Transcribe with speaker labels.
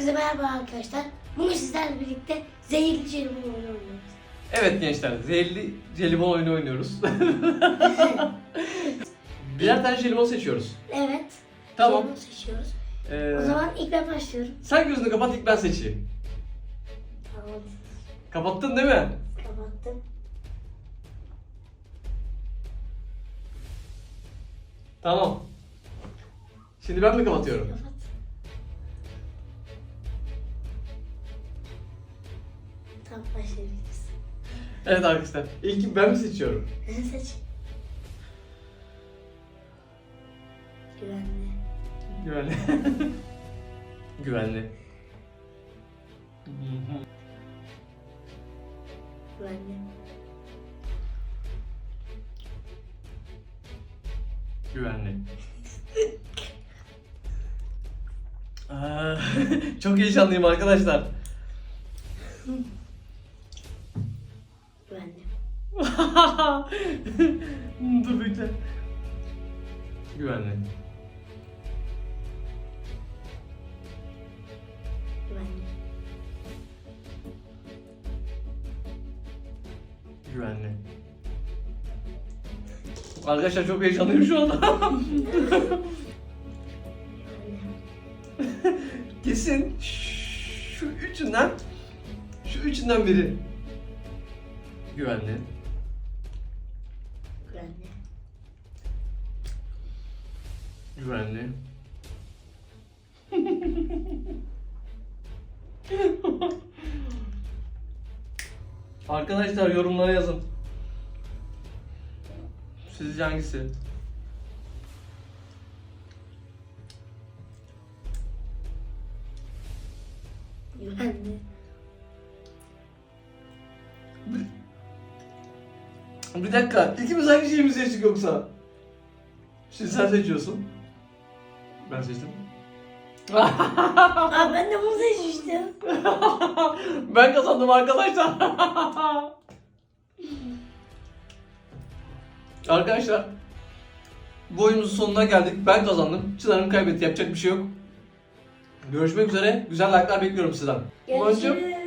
Speaker 1: Hepinize merhaba arkadaşlar. Bugün sizlerle birlikte zehirli jelibon oyunu oynuyoruz.
Speaker 2: Evet gençler, zehirli jelibon oyunu oynuyoruz. Birer tane jelibon seçiyoruz.
Speaker 1: Evet.
Speaker 2: Tamam.
Speaker 1: Jelibon seçiyoruz.
Speaker 2: Ee,
Speaker 1: O zaman ilk ben başlıyorum.
Speaker 2: sen gözünü kapat ilk ben seçeyim.
Speaker 1: Tamam.
Speaker 2: Kapattın değil mi?
Speaker 1: Kapattım.
Speaker 2: Tamam. Şimdi ben mi kapatıyorum?
Speaker 1: Kapat. Tamam başlayabiliriz.
Speaker 2: Evet arkadaşlar, ilk ben mi seçiyorum?
Speaker 1: Seç. Güvenli.
Speaker 2: Güvenli. Güvenli.
Speaker 1: Güvenli.
Speaker 2: Güvenli. Aa, Çok heyecanlıyım arkadaşlar.
Speaker 1: Güvenli.
Speaker 2: Dur bekle. Güvenli.
Speaker 1: Güvenli.
Speaker 2: Güvenli. Arkadaşlar çok heyecanlıyım şu anda. Kesin şu üçünden şu üçünden biri. Güvenli.
Speaker 1: Güvenli.
Speaker 2: Güvenli. Arkadaşlar yorumlara yazın. Sizce hangisi?
Speaker 1: Güvenli.
Speaker 2: Bir dakika, ikimiz aynı şeyi mi seçtik yoksa? Şimdi sen seçiyorsun. Ben seçtim.
Speaker 1: Aa ben de bunu seçmiştim.
Speaker 2: ben kazandım arkadaşlar. arkadaşlar, bu oyunumuzun sonuna geldik. Ben kazandım. Çınar'ım kaybetti. Yapacak bir şey yok. Görüşmek üzere. Güzel like'lar bekliyorum sizden.
Speaker 1: Görüşürüz.